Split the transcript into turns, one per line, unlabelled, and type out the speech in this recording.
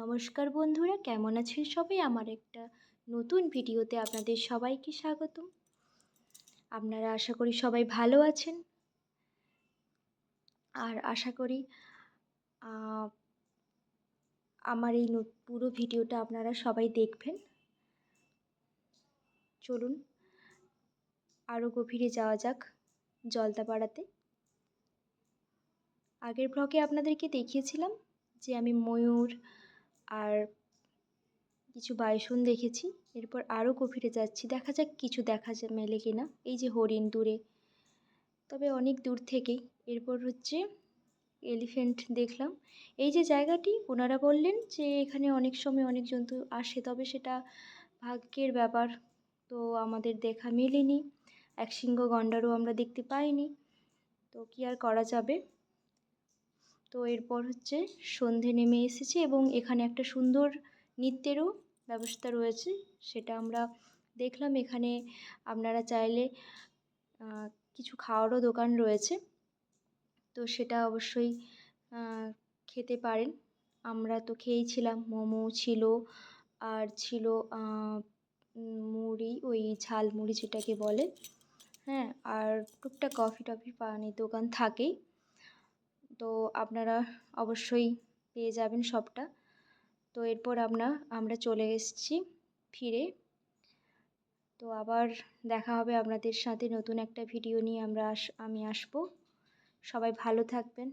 নমস্কার বন্ধুরা, কেমন আছেন সবাই? আমার একটা নতুন ভিডিওতে আপনাদের সবাইকে স্বাগতম। আপনারা আশা করি সবাই ভালো আছেন। আর আশা করি আমার এই পুরো ভিডিওটা আপনারা সবাই দেখবেন। চলুন আরও গভীরে যাওয়া যাক জলদাপাড়াতে। আগের ব্লগে আপনাদেরকে দেখিয়েছিলাম যে আমি ময়ূর আর কিছু বাইসন দেখেছি। এরপর আরও গভীরে যাচ্ছি। দেখা যাক কিছু দেখা মেলে কিনা। এই যে হরিণ দূরে। তবে অনেক দূর থেকেই। এরপর হচ্ছে এলিফ্যান্ট দেখলাম। এই যে জায়গাটি, ওনারা বললেন যে এখানে অনেক সময় অনেক জন্তু আসে। তবে সেটা ভাগ্যের ব্যাপার। তো আমাদের দেখা মেলেনি। এক গন্ডারও আমরা দেখতে পাইনি। তো কী আর করা যাবে? তো এরপর হচ্ছে সন্ধে নেমে এসেছে এবং এখানে একটা সুন্দর নৃত্যেরও ব্যবস্থা রয়েছে, সেটা আমরা দেখলাম। এখানে আপনারা চাইলে কিছু খাওয়ারও দোকান রয়েছে, তো সেটা অবশ্যই খেতে পারেন। আমরা তো খেয়েছিলাম, মোমো ছিল, আর ছিল মুড়ি, ওই ঝাল মুড়ি যেটাকে বলে হ্যাঁ আর টুকটাক কফি টফি পানির দোকান থাকেই। তো আপনারা অবশ্যই পেয়ে যাবেন সবটা। তো এরপর আমরা আমরা চলে এসেছি ফিরে। তো আবার দেখা হবে আপনাদের সাথে নতুন একটা ভিডিও নিয়ে আমরা আস, আমি আসব। সবাই ভালো থাকবেন।